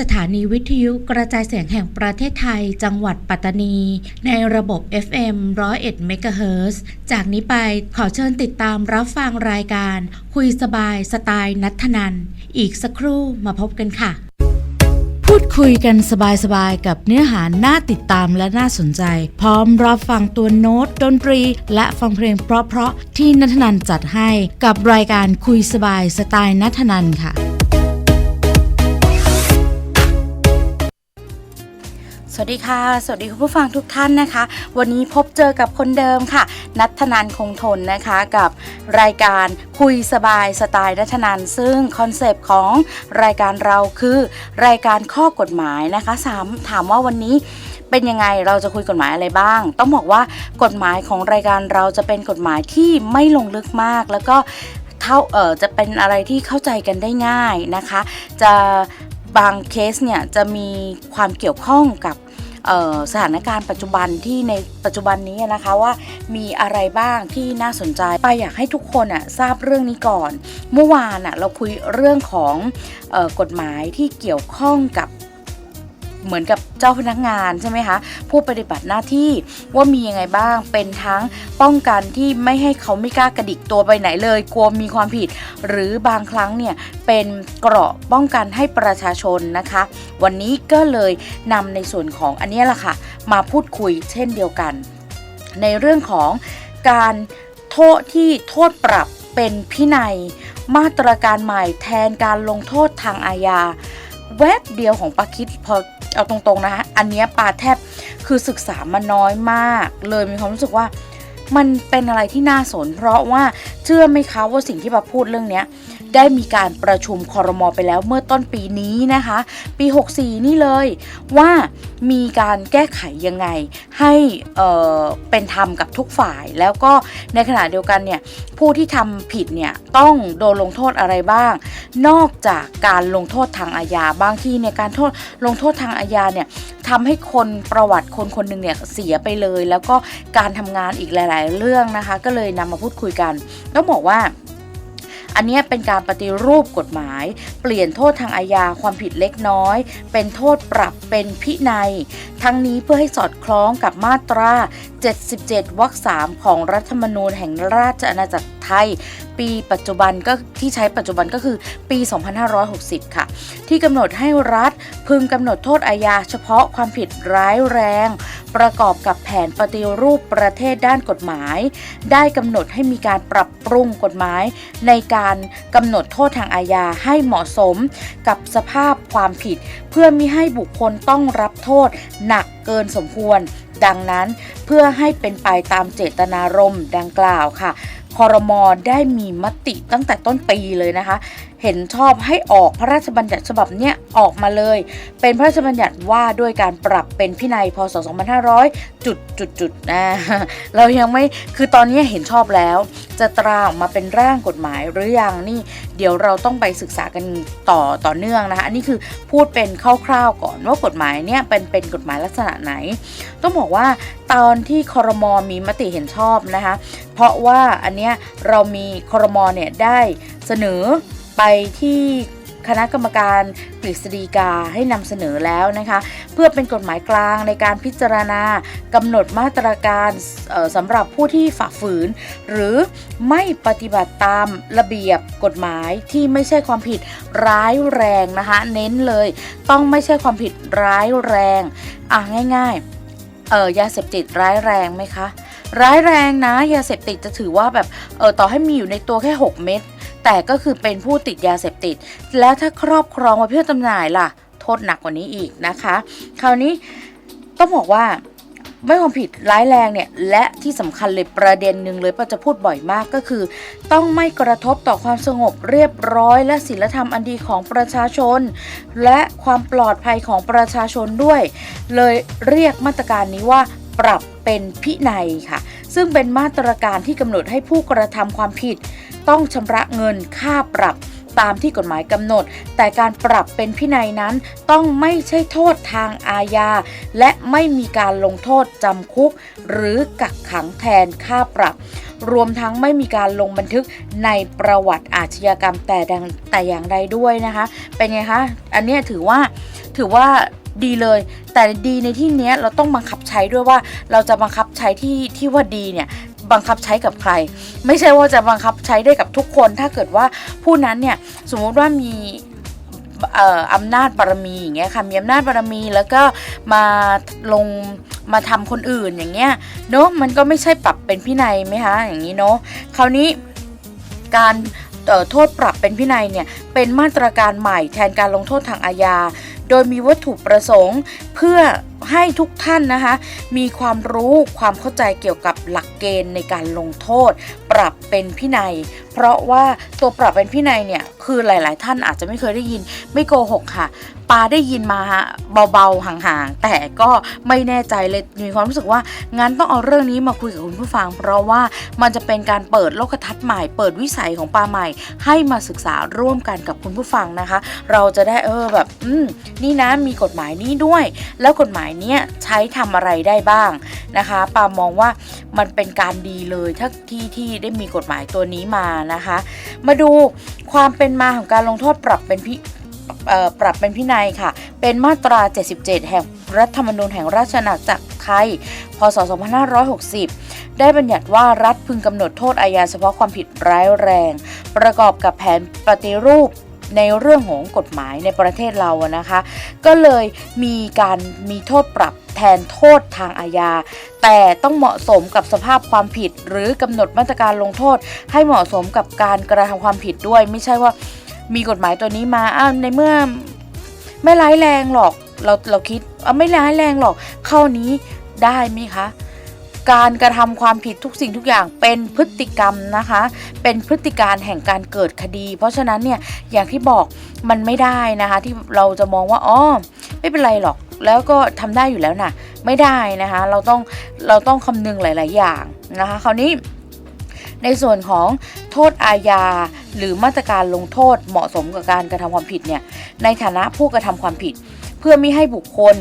สถานีวิทยุกระจายเสียงแห่งประเทศไทย จังหวัดปัตตานี ในระบบ FM 101เมกะเฮิรตซ์จากนี้ไปขอเชิญติดตามรับฟังรายการ คุยสบายสไตล์นัทนัน อีกสักครู่มาพบกันค่ะ พูดคุยกันสบายๆ กับเนื้อหาน่าติดตามและน่าสนใจ พร้อมรับฟังตัวโน้ตดนตรี และฟังเพลงเพราะๆที่นัทนันจัดให้กับรายการคุยสบายสไตล์นัทนันค่ะ วัสดีค่ะ สวัสดีคุณผู้ฟังทุกท่านนะคะ วันนี้พบเจอกับคนเดิมค่ะ นัทนันคงทนนะคะกับรายการคุยสบายสไตล์นัทนันซึ่งคอนเซปต์ของรายการเราคือ รายการข้อกฎหมายนะคะสามถามว่าวันนี้เป็นยังไงเราจะคุยกฎหมายอะไรบ้าง ต้องบอกว่ากฎหมายของรายการเราจะเป็นกฎหมายที่ไม่ลงลึกมาก แล้วก็เท่าเออจะเป็นอะไรที่เข้าใจกันได้ง่ายนะคะ จะ บางเคสเนี่ยจะมีความเกี่ยวข้องกับสถานการณ์ปัจจุบันที่ในปัจจุบันนี้นะคะว่ามีอะไรบ้างที่น่าสนใจไปอยากให้ทุกคนอะทราบเรื่องนี้ก่อน เมื่อวานอะเราคุยเรื่องของออกฎหมายที่เกี่ยวข้องกับ เหมือนกับเจ้าพนักงานใช่ไหมคะผู้ปฏิบัติหน้าที่ว่ามียังไงบ้างเป็นทั้งป้องกันที่ไม่ให้เขาไม่กล้ากระดิกตัวไปไหนเลยกลัวมีความผิด หรือบางครั้งเนี่ยเป็นเกราะป้องกันให้ประชาชนนะคะ วันนี้ก็เลยนำในส่วนของอันนี้แหละค่ะมาพูดคุยเช่นเดียวกัน ในเรื่องของการโทษที่โทษปรับเป็นพินัย มาตรการใหม่แทนการลงโทษทางอาญาแวบเดียวของปาคิดพอ เอาตรงๆนะคะอันนี้ปาแทบคือศึกษามาน้อยมาก เลยมีความรู้สึกว่า มันเป็นอะไรที่น่าสน เพราะว่าเชื่อไหมคะว่าสิ่งที่ปาพูดเรื่องเนี้ย ได้มีการประชุมคอรมอไปแล้วเมื่อต้นปีนี้นะคะ ปี 64 นี่เลยว่ามีการแก้ไขยังไงให้เเป็นธรรมกับทุกฝ่าย แล้วก็ในขณะเดียวกันเนี่ยผู้ที่ทำผิดเนี่ยต้องโดนลงโทษอะไรบ้าง นอกจากการลงโทษทางอาญาบางทีเนี่ยการโทษลงโทษทางอาญาเนี่ยทำให้คนประวัติคนคนหนึ่งเนี่ยเสียไปเลย แล้วก็การทำงานอีกหลาย ๆ เรื่องนะคะ ก็เลยนำมาพูดคุยกันต้องบอกว่า อันนี้เป็นการปฏิรูปกฎหมาย เปลี่ยนโทษทางอาญาความผิดเล็กน้อย เป็นโทษปรับเป็นพินัย ทั้งนี้เพื่อให้สอดคล้องกับมาตรา 77 วรรค 3 ของรัฐธรรมนูญแห่งราชอาณาจักรไทย ปีปัจจุบันก็ที่ใช้ปัจจุบันก็คือปี 2560 ค่ะ ที่กำหนดให้รัฐพึงกำหนดโทษอาญาเฉพาะความผิดร้ายแรง ประกอบกับแผนปฏิรูปประเทศด้านกฎหมาย ได้กำหนดให้มีการปรับปรุงกฎหมาย ในการกำหนดโทษทางอาญาให้เหมาะสมกับสภาพความผิด เพื่อมิให้บุคคลต้องรับโทษหนักเกินสมควร ดังนั้นเพื่อให้เป็นไปตามเจตนารมณ์ดังกล่าวค่ะ คอรมอได้มีมติตั้งแต่ต้นปีเลยนะคะ เห็นชอบให้ออกพระราชบัญญัติฉบับเนี้ยออกมาเลย เป็นพระราชบัญญัติว่าด้วยการปรับเป็นพินัยพศ 2500 จุดจุดจุดนะเรายังไม่คือตอนนี้เห็นชอบแล้ว จะตราออกมาเป็นร่างกฎหมายหรือยังนี่ เดี๋ยวเราต้องไปศึกษากันต่อต่อเนื่องนะคะอันนี้คือพูดเป็นคร่าวๆก่อนว่ากฎหมายเนี่ยเป็นเป็นกฎหมายลักษณะไหน ต้องบอกว่า ตอนที่คอรมอมีมติเห็นชอบนะคะ เพราะว่าอันเนี้ยเรามีคอรมอเนี่ยได้เสนอไปที่คณะกรรมการกฤษฎีกาให้นำเสนอแล้วนะคะ เพื่อเป็นกฎหมายกลางในการพิจารณากำหนดมาตรการสำหรับผู้ที่ฝ่าฝืน หรือไม่ปฏิบัติตามระเบียบกฎหมายที่ไม่ใช่ความผิดร้ายแรงนะคะ เน้นเลยต้องไม่ใช่ความผิดร้ายแรง อะง่าย ๆ เออยาเสพติดร้ายแรงไหมคะ ร้ายแรงนะ ยาเสพติดจะถือว่าแบบเออต่อให้มีอยู่ในตัวแค่ 6 เม็ดแต่ก็คือเป็นผู้ติดยาเสพติด แล้วถ้าครอบครองมาเพื่อจำหน่ายล่ะ โทษหนักกว่านี้อีกนะคะ คราวนี้ต้องบอกว่า ไม่ความผิดร้ายแรงเนี่ยและที่สำคัญเลยประเด็นหนึ่งเลยป้าจะพูดบ่อยมากก็คือ ต้องไม่กระทบต่อความสงบเรียบร้อย และศีลธรรมอันดีของประชาชน และความปลอดภัยของประชาชนด้วย เลยเรียกมาตรการนี้ว่าปรับเป็นพินัยค่ะ ซึ่งเป็นมาตรการที่กำหนดให้ผู้กระทำความผิด ต้องชำระเงินค่าปรับ ตามที่กฎหมายกำหนด แต่การปรับเป็นพินัยนั้นต้องไม่ใช่โทษทางอาญา และไม่มีการลงโทษจำคุก หรือกักขังแทนค่าปรับ รวมทั้งไม่มีการลงบันทึกในประวัติอาชญากรรมแต่ดังแต่อย่างใดด้วยนะคะ เป็นไงคะ อันนี้ถือว่าถือว่าดีเลย แต่ดีในที่นี้เราต้องบังคับใช้ด้วยว่าเราจะบังคับใช้ที่ที่ว่าดีเนี่ย บังคับใช้กับใคร ไม่ใช่ว่าจะบังคับใช้ได้กับทุกคน ถ้าเกิดว่าผู้นั้นเนี่ยสมมุติว่ามีอำนาจบารมีอย่างเงี้ยค่ะมีอำนาจบารมีแล้วก็มาลงมาทำคนอื่นอย่างเงี้ยเนาะมันก็ไม่ใช่ปรับเป็นพินัยไหมคะอย่างนี้เนาะคราวนี้การโทษปรับเป็นพินัยเนี่ยเป็นมาตรการใหม่แทนการลงโทษทางอาญา โดยมีวัตถุประสงค์เพื่อ ให้ทุกท่านนะคะ มีความรู้ความเข้าใจเกี่ยวกับหลักเกณฑ์ในการลงโทษ ปรับเป็นพินัย เพราะว่าตัวปรับเป็นพินัยเนี่ยคือหลาย ๆ ท่านอาจจะไม่เคยได้ยินไม่โกหกค่ะปาได้ยินมาฮะเบาๆห่างๆ แต่ก็ไม่แน่ใจเลยมีความรู้สึกว่างั้นต้องเอาเรื่องนี้มาคุยกับคุณผู้ฟัง เพราะว่ามันจะเป็นการเปิดโลกทัศน์ใหม่ เปิดวิสัยของปาใหม่ ให้มาศึกษาร่วมกันกับคุณผู้ฟังนะคะ เราจะได้เออแบบ อืมนี่นะมีกฎหมายนี้ด้วย แล้วกฎหมายเนี้ยใช้ทำอะไรได้บ้างนะคะปามองว่ามันเป็นการดีเลยถ้าที่ที่ได้มีกฎหมายตัวนี้มานะคะ มาดูความเป็นมาของการลงโทษปรับเป็นพี่ปรับเป็นพินัยค่ะ เป็นมาตรา 77 แห่งรัฐธรรมนูญแห่งราชอาณาจักรไทย พศ 2560 ได้บัญญัติว่ารัฐพึงกำหนดโทษอาญาเฉพาะความผิดร้ายแรง ประกอบกับแผนปฏิรูป ในเรื่องของกฎหมายในประเทศเรานะคะ ก็เลยมีการมีโทษปรับแทนโทษทางอาญา แต่ต้องเหมาะสมกับสภาพความผิด หรือกำหนดมาตรการลงโทษ ให้เหมาะสมกับการกระทำความผิดด้วย ไม่ใช่ว่ามีกฎหมายตัวนี้มาอ้าวในเมื่อไม่ร้ายแรงหรอกเราเราคิดเอาไม่ร้ายแรงหรอกเข้านี้ได้ไหมคะ การกระทำความผิดทุกสิ่งทุกอย่างเป็นพฤติกรรมนะคะ เป็นพฤติการแห่งการเกิดคดี เพราะฉะนั้นเนี่ยอย่างที่บอกมันไม่ได้นะคะ ที่เราจะมองว่าอ๋อไม่เป็นไรหรอก แล้วก็ทำได้อยู่แล้วนะไม่ได้นะคะ เราต้องเราต้องคำนึงหลาย ๆ อย่างนะคะ คราวนี้ในส่วนของโทษอาญา หรือมาตรการลงโทษเหมาะสมกับการกระทำความผิดเนี่ยในฐานะผู้กระทำความผิด เพื่อไม่ให้บุคคล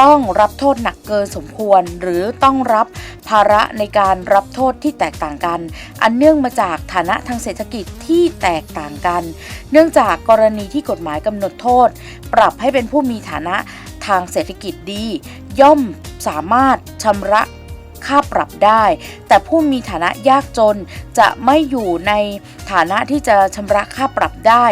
ต้องรับโทษหนักเกินสมควร หรือต้องรับภาระในการรับโทษที่แตกต่างกัน อันเนื่องมาจากฐานะทางเศรษฐกิจที่แตกต่างกัน เนื่องจากกรณีที่กฎหมายกำหนดโทษ ปรับให้เป็นผู้มีฐานะทางเศรษฐกิจดี ย่อมสามารถชำระค่าปรับได้ แต่ผู้มีฐานะยากจนจะไม่อยู่ในฐานะที่จะชำระค่าปรับได้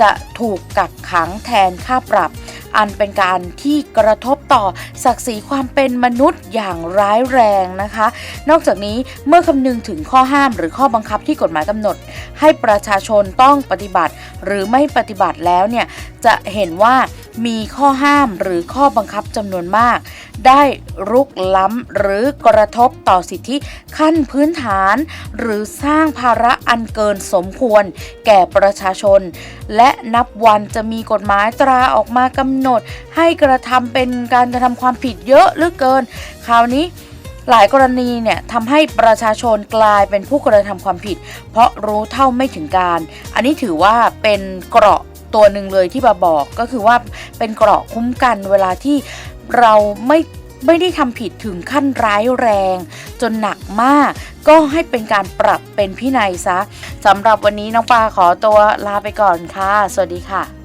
จะถูกกักขังแทนค่าปรับ อันเป็นการที่กระทบต่อศักดิ์ศรีความเป็นมนุษย์อย่างร้ายแรงนะคะ นอกจากนี้เมื่อคำนึงถึงข้อห้ามหรือข้อบังคับที่กฎหมายกำหนด ให้ประชาชนต้องปฏิบัติ หรือไม่ปฏิบัติแล้วเนี่ยจะเห็นว่ามีข้อห้ามหรือข้อบังคับจำนวนมาก ได้รุกล้ำหรือกระทบต่อสิทธิขั้นพื้นฐาน หรือสร้างภาระอันเกินสมควร แก่ประชาชนและนับวันจะมีกฎหมายตราออกมากำหนด ให้กระทำเป็นการกระทำความผิดเยอะเหลือเกิน คราวนี้หลายกรณีเนี่ยทำให้ประชาชนกลายเป็นผู้กระทำความผิด เพราะรู้เท่าไม่ถึงการ อันนี้ถือว่าเป็นเกราะตัวหนึ่งเลยที่บาบอกก็คือว่าเป็นเกราะคุ้มกันเวลาที่เราไม่ ไม่ได้ทำผิดถึงขั้นร้ายแรง จนหนักมาก ก็ให้เป็นการปรับเป็นพินัยซะสำหรับวันนี้น้องปลาขอตัวลาไปก่อนค่ะ สวัสดีค่ะ